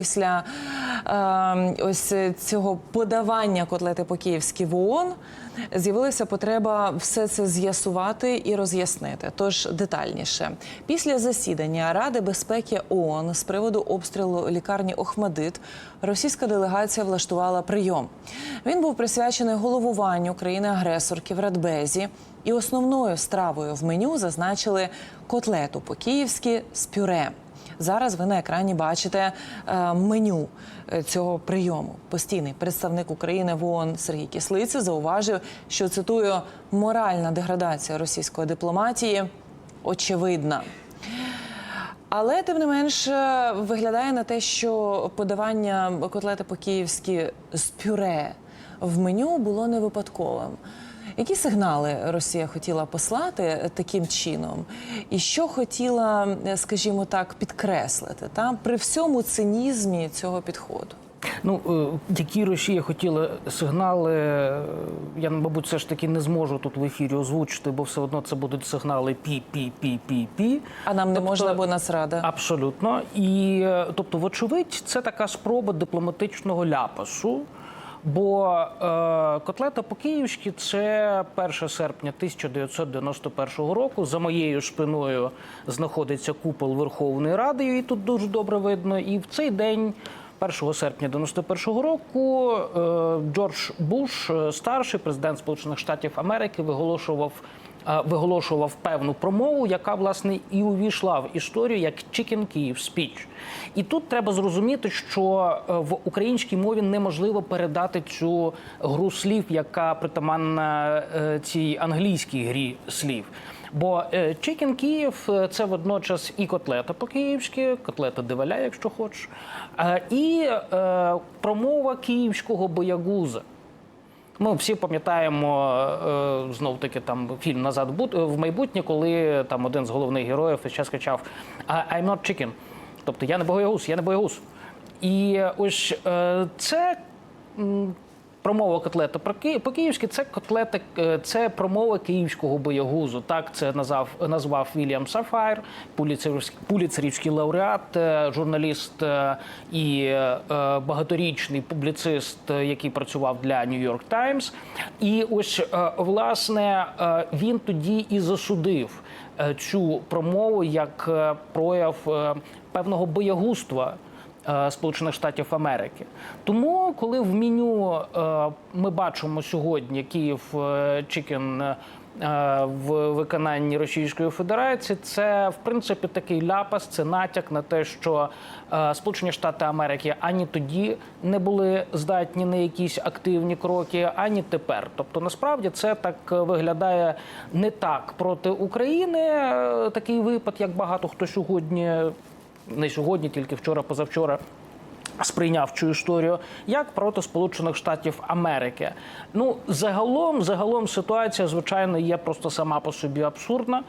Після е, ось цього подавання котлети по-київськи в ООН з'явилася потреба все це з'ясувати і роз'яснити. Тож детальніше, після засідання Ради безпеки ООН з приводу обстрілу лікарні Охмадит російська делегація влаштувала прийом. Він був присвячений головуванню країни-агресорки в Радбезі. І основною стравою в меню зазначили котлету по-київськи з пюре. Зараз ви на екрані бачите е, меню е, цього прийому. Постійний представник України в ООН Сергій Кислиця зауважив, що цитую моральна деградація російської дипломатії очевидна. Але тим не менш е, виглядає на те, що подавання котлети по-київськи з пюре в меню було не випадковим. Які сигнали Росія хотіла послати таким чином, і що хотіла, е, скажімо так, підкреслити та при всьому цинізмі цього підходу? Ну, е, які Росія хотіла сигнали, е, я, мабуть, все ж таки не зможу тут в ефірі озвучити, бо все одно це будуть сигнали пі-пі-пі-пі-пі. А нам не Тобто- можна, бо нас рада. Абсолютно. І е, тобто, вочевидь, це така спроба дипломатичного ляпасу. Бо е, котлета по-київськи це 1 серпня 1991 року. За моєю спиною знаходиться купол Верховної Ради, і тут дуже добре видно. І в цей день. 1 серпня 91 року е, Джордж Буш, е, старший президент Сполучених Штатів Америки, виголошував виголошував певну промову, яка власне і увійшла в історію як Chicken Kyiv Speech. І тут треба зрозуміти, що е, в українській мові неможливо передати цю гру слів, яка притаманна е, цій англійській грі слів. Бо е, Chicken Київ е, це водночас і котлета по-київськи, котлета диваля, якщо хочеш, е, і е, промова київського боягуза. Ми всі пам'ятаємо е, знов таки там фільм Назад в майбутнє, коли там один з головних героїв час кричав I'm not chicken. Тобто я не боягуз, я не боягуз. І ось е, це м, промова котлета про Ки- по-київськи, це котлета, е, це промова київського боягузу. Так це назвав, назвав Вільям Сафайр, пуліцерівський, лауреат, е, журналіст е, і багаторічний публіцист, який працював для York Times. І ось власне він тоді і засудив цю промову як прояв певного боягузтва. Е, Сполучених Штатів Америки. Тому, коли в меню е, ми бачимо сьогодні Київ е, Чікен в виконанні Російської Федерації, це в принципі такий ляпас, це натяк на те, що Сполучені Штати Америки ані тоді не були здатні на якісь активні кроки, ані тепер. Тобто, насправді це так виглядає не так проти України. Такий випад, як багато хто сьогодні не сьогодні, тільки вчора, позавчора. Сприйняв цю історію як проти Сполучених Штатів Америки. Ну загалом, загалом ситуація, звичайно, є просто сама по собі абсурдна.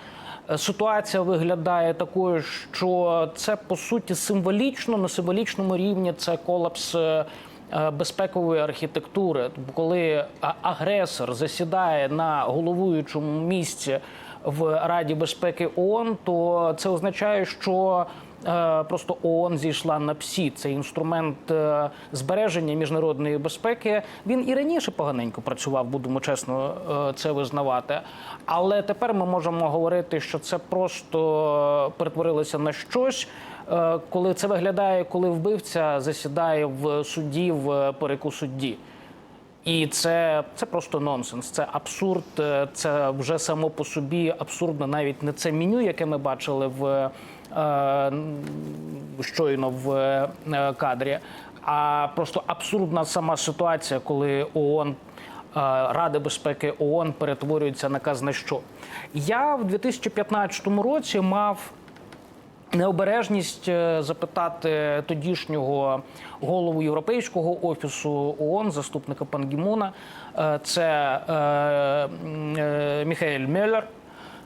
Е, Ситуація виглядає такою, що це по суті символічно на символічному рівні це колапс. е, е, Безпекової архітектури, коли агресор засідає на головуючому місці в Раді безпеки ООН, то це означає, що просто ООН зійшла на псі. Це інструмент е, збереження міжнародної безпеки. Він і раніше поганенько працював, будемо чесно е, це визнавати. Але тепер ми можемо говорити, що це просто перетворилося на щось. е, Коли це виглядає, коли вбивця засідає в суді в переку судді. І це, це просто нонсенс, це абсурд, е, це вже само по собі абсурдно, навіть не це меню, яке ми бачили в е, щойно в е, кадрі, а просто абсурдна сама ситуація, коли ООН. е, Ради безпеки ООН перетворюється на казне що. Я в 2015 році мав необережність е, запитати тодішнього голову Європейського офісу ООН, заступника пан Гімуна, е, це е, Міхаель Меллер.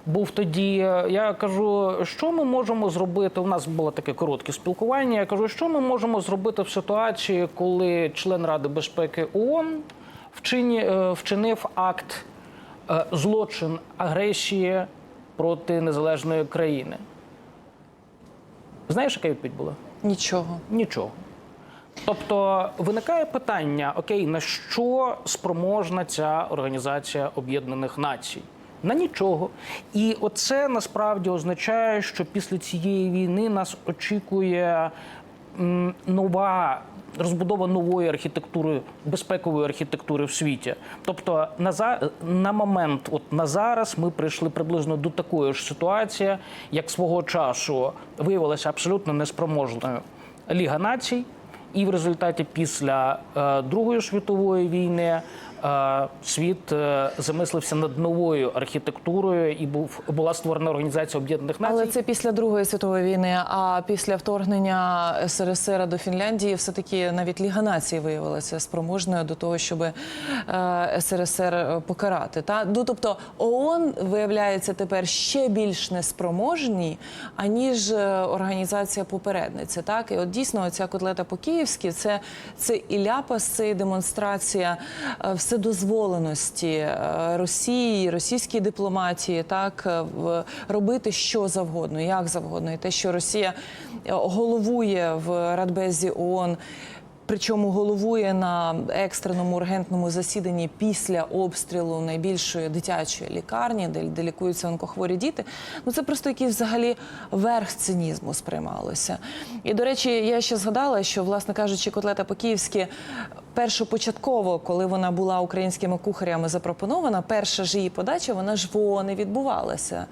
Був тоді. Я кажу, що ми можемо зробити? У нас було таке коротке спілкування. Я кажу, що ми можемо зробити в ситуації, коли член Ради безпеки ООН вчинив акт злочин агресії проти незалежної країни. Знаєш, яка відповідь була? Нічого. Нічого. Тобто виникає питання: окей, на що спроможна ця організація Об'єднаних Націй? На нічого. І оце насправді означає, що після цієї війни нас очікує нова. Розбудова нової архітектури, безпекової архітектури в світі. Тобто, на за на момент, от на зараз, ми прийшли приблизно до такої ж ситуації, як свого часу виявилася абсолютно неспроможною Ліга націй, і в результаті після е, Другої світової війни світ е, замислився над новою архітектурою і був була створена організація Об'єднаних Націй. Але це після Другої світової війни. А після вторгнення СРСР до Фінляндії, все таки навіть Ліга націй виявилася спроможною до того, щоб е, СРСР покарати. Та ну тобто ООН виявляється тепер ще більш неспроможні, аніж е, організація попередниця. Так і от дійсно ця котлета по київськи це, це і ляпас, це і демонстрація е, вседозволеності е, Росії, російській дипломатії, так е, робити що завгодно, як завгодно, і те, що Росія е, головує в Радбезі ООН. Причому головує на екстреному ургентному засіданні після обстрілу найбільшої дитячої лікарні, де, де лікуються онкохворі діти. Ну це просто якийсь взагалі верх цинізму сприймалося. І до речі, я ще згадала, що, власне кажучи, котлета по-київськи першопочатково, коли вона була українськими кухарями запропонована, перша ж її подача, вона ж в ООН і відбувалася.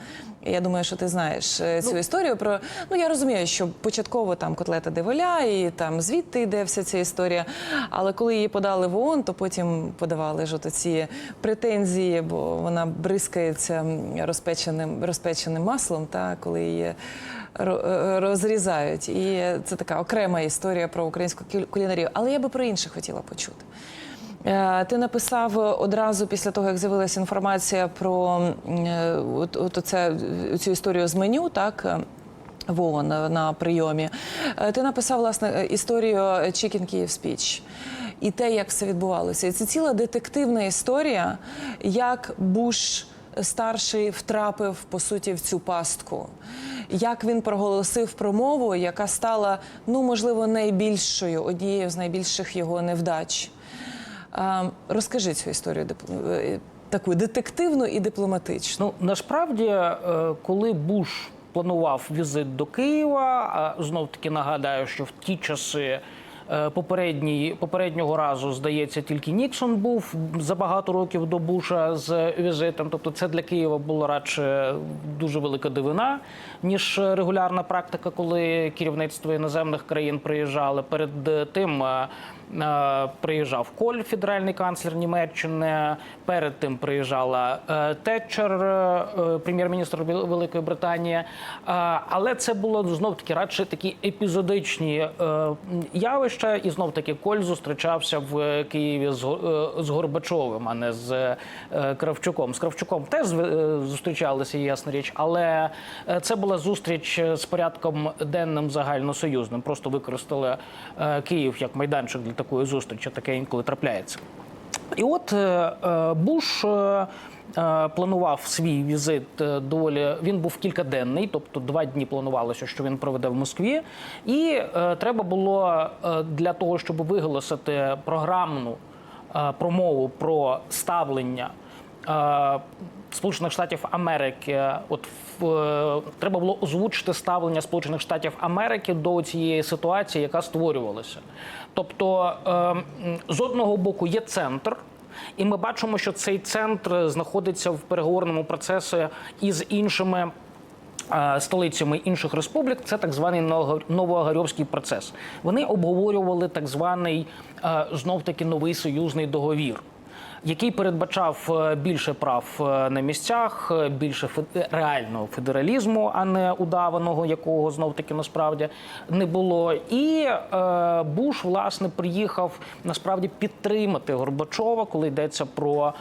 Я думаю, що ти знаєш е, цю історію про ну я розумію, що початково там котлета диволя, і там звідти йде вся ця історія. Але коли її подали в ООН, то потім подавали ж от ці претензії, бо вона бризкається розпеченим розпеченим маслом, та коли її ро- е, розрізають. І це така окрема історія про українську кулінарію. Але я би про інше хотіла почути. Е, Ти написав одразу після того, як з'явилася інформація про е, от, от оце, цю історію з меню, так? е, В ООН на, прийомі. Е, Ти написав власне е, історію Chicken Kyiv Speech і те, як все відбувалося. І це ціла детективна історія, як Буш старший втрапив по суті в цю пастку. Як він проголосив промову, яка стала, ну можливо, найбільшою, однією з найбільших його невдач. Розкажи цю історію е, таку детективну і дипломатичну. Ну насправді, е, коли Буш планував візит до Києва, знов таки нагадаю, що в ті часи. Е, Попередній попереднього разу здається, тільки Ніксон був за багато років до Буша з візитом. Тобто, це для Києва було радше дуже велика дивина, ніж регулярна практика, коли керівництво іноземних країн приїжджали. Перед тим е, е, приїжджав Коль, федеральний канцлер Німеччини. Перед тим приїжджала Тетчер, прем'єр-міністр Вел- Великої Британії. Але це було знов таки радше такі епізодичні е, явища. І знов таки Коль зустрічався в Києві з, е, з Горбачовим, а не з е, Кравчуком. З Кравчуком теж е, зустрічалися, ясна річ, але е, це була зустріч з порядком денним загальносоюзним. Просто використали е, Київ як майданчик для такої зустрічі. Таке інколи трапляється. І от е, е, Буш. Е, Планував свій візит е, доволі. Він був кількаденний, тобто два дні планувалося, що він проведе в Москві. І е, треба було для того, щоб виголосити програмну промову про ставлення Сполучених Штатів Америки. От в, треба було озвучити ставлення Сполучених Штатів Америки до цієї ситуації, яка створювалася. Тобто, е, з одного боку є центр. І ми бачимо, що цей центр знаходиться в переговорному процесі із іншими е, столицями інших республік. Це так званий Новоагарьовський процес. Вони обговорювали так званий е, знов таки новий союзний договір. Який передбачав е, більше прав е, на місцях, е, більше реального федералізму, а не удаваного, якого знов таки насправді не було. І Буш власне приїхав насправді підтримати Горбачова, коли йдеться про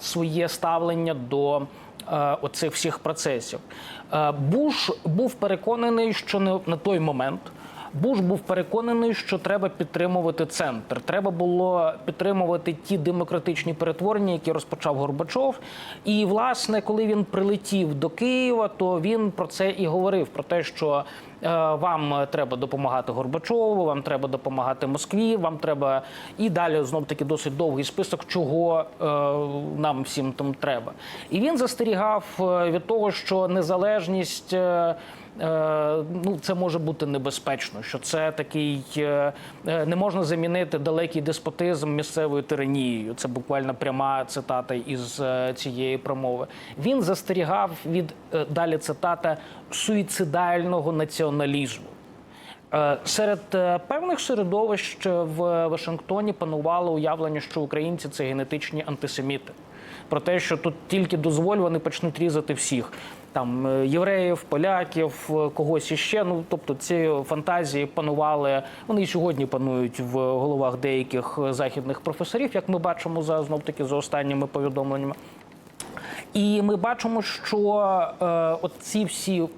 своє ставлення до оцих всіх процесів. Буш був переконаний, що не на той момент. Буш був переконаний, що треба підтримувати центр. Треба було підтримувати ті демократичні перетворення, які розпочав Горбачов. І власне, коли він прилетів до Києва, то він про це і говорив: про те, що вам треба допомагати Горбачову, вам треба допомагати Москві, вам треба і далі знов таки досить довгий список, чого е, нам всім там треба. І він застерігав е, від того, що незалежність. е, Е, ну, це може бути небезпечно, що це такий е, е, не можна замінити далекий деспотизм місцевою тиранією. Це буквально пряма цитата із е, цієї промови. Він застерігав від е, далі цитата суїцидального націоналізму. Е, Серед е, певних середовищ в Вашингтоні панувало уявлення, що українці це генетичні антисеміти. Про те, що тут тільки дозволь, вони почнуть різати всіх. Там е, євреїв, поляків, когось іще. Ну тобто ці фантазії панували. Вони і сьогодні панують в головах деяких західних професорів, як ми бачимо за знов таки за останніми повідомленнями. І ми бачимо, що е, от ці всі, е,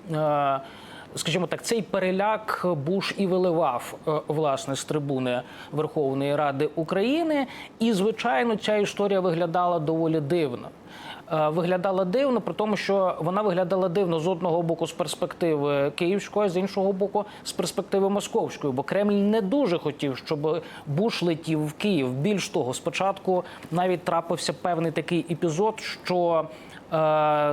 скажімо так, цей переляк Буш і виливав е, власне з трибуни Верховної Ради України. І, звичайно, ця історія виглядала доволі дивно. Е, Виглядала дивно, при тому, що вона виглядала дивно з одного боку з перспективи київської, з іншого боку з перспективи московської. Бо Кремль не дуже хотів, щоб Буш летів в Київ. Більш того, спочатку навіть трапився певний такий епізод, що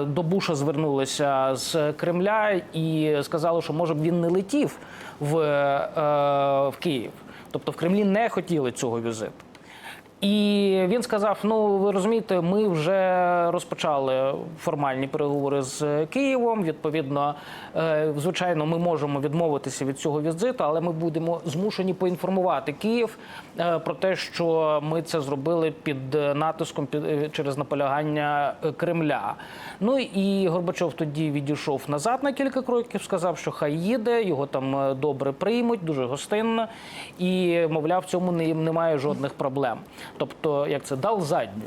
до Буша звернулися з Кремля і сказали, що може б він не летів в, е, в Київ. Тобто в Кремлі не хотіли цього візиту. І він сказав: ну ви розумієте, ми вже розпочали формальні переговори з Києвом. Відповідно, е, звичайно, ми можемо відмовитися від цього візиту, але ми будемо змушені поінформувати Київ е, про те, що ми це зробили під натиском під е, через наполягання Кремля. Ну і Горбачов тоді відійшов назад на кілька кроків, сказав, що хай їде, його там добре приймуть, дуже гостинно, і мовляв, в цьому не- немає жодних проблем. Тобто, як це дав задню.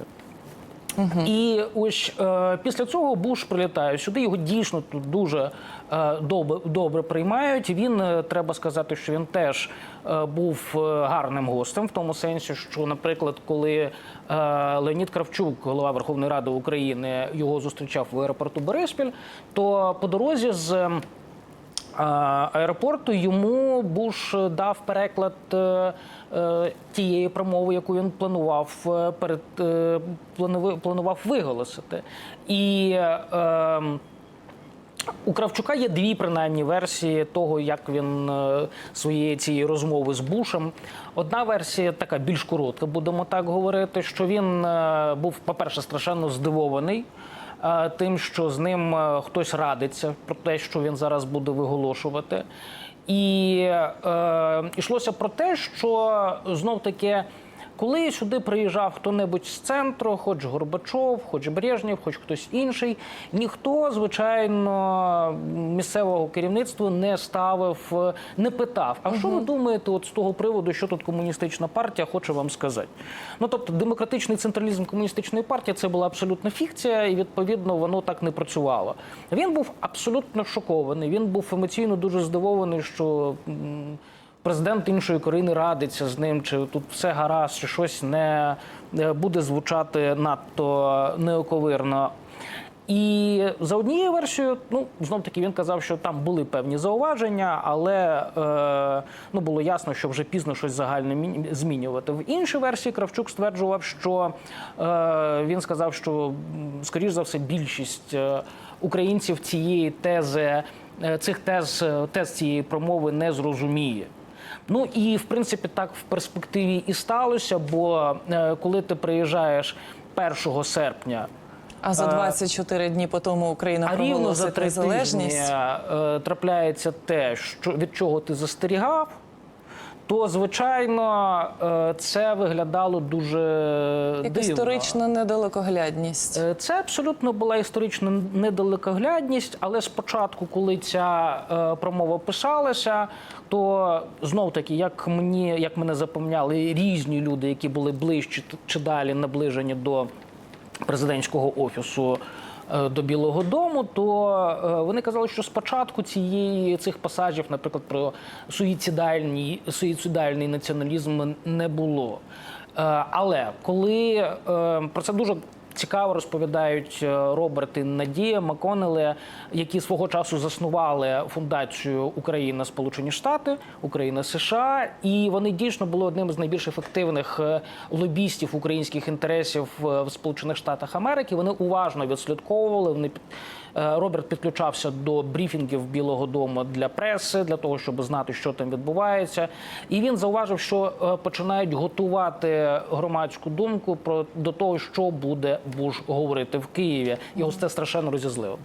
І ось е, після цього Буш прилітає сюди. Його дійсно тут дуже е, добре, добре приймають. Він е, треба сказати, що він теж е, був е, гарним гостем, в тому сенсі, що, наприклад, коли е, Леонід Кравчук, голова Верховної Ради України, його зустрічав в аеропорту Бориспіль, то по дорозі з. Аеропорту йому Буш дав переклад е, е, тієї промови, яку він планував е, перед е, планував виголосити. І е, ем, у Кравчука є дві принаймні версії того, як він е, своєї цієї розмови з Бушем. Одна версія така більш коротка, будемо так говорити, що він е, був, по-перше, страшенно здивований. Е, Тим, що з ним е, хтось радиться про те, що він зараз буде виголошувати, і е, йшлося про те, що знов таки коли сюди приїжджав хто-небудь з центру, хоч Горбачов, хоч Брежнєв, хоч хтось інший, ніхто, звичайно, місцевого керівництва не ставив, не питав. А що ви думаєте, от з того приводу, що тут комуністична партія хоче вам сказати? Ну тобто, демократичний централізм комуністичної партії це була абсолютна фікція, і відповідно воно так не працювало. Він був абсолютно шокований. Він був емоційно дуже здивований, що. Президент іншої країни радиться з ним, чи тут все гаразд, чи щось не буде звучати надто неоковирно. І за однією версією, ну знов таки він казав, що там були певні зауваження, але е, ну було ясно, що вже пізно щось загальне змінювати. В іншій версії Кравчук стверджував, що е, він сказав, що скоріш за все більшість е, українців цієї тези, е, цих тез, е, тез цієї промови не зрозуміє. Ну і в принципі так в перспективі і сталося. Бо е, коли ти приїжджаєш 1 серпня, А за Е, 24 дні по тому Україна а рівно за проголосить три тижні незалежність. е, трапляється те, що від чого ти застерігав. То звичайно е, це виглядало дуже Як дивно. історична недалекоглядність. Е, Це абсолютно була історична недалекоглядність, але спочатку, коли ця е, промова писалася, то знов таки, як мені як мене запевняли різні люди, які були ближче чи далі наближені до президентського офісу. Е, до Білого Дому, то е, вони казали, що спочатку цієї цих пасажів, наприклад, про суїцидальний, суїцидальний націоналізм не було. Е, Але коли про це дуже цікаво розповідають е, Роберт і Надія Маконеле, які свого часу заснували фундацію Україна Сполучені Штати, Україна США, і вони дійсно були одним з найбільш ефективних е, лобістів українських інтересів е, в Сполучених Штатах Америки. Вони уважно відслідковували. Вони Роберт підключався до брифінгів Білого Дому для преси, для того, щоб знати, що там відбувається. І він зауважив, що е, починають готувати громадську думку про до того, що буде Буш говорити в Києві. Його це страшенно розізлило.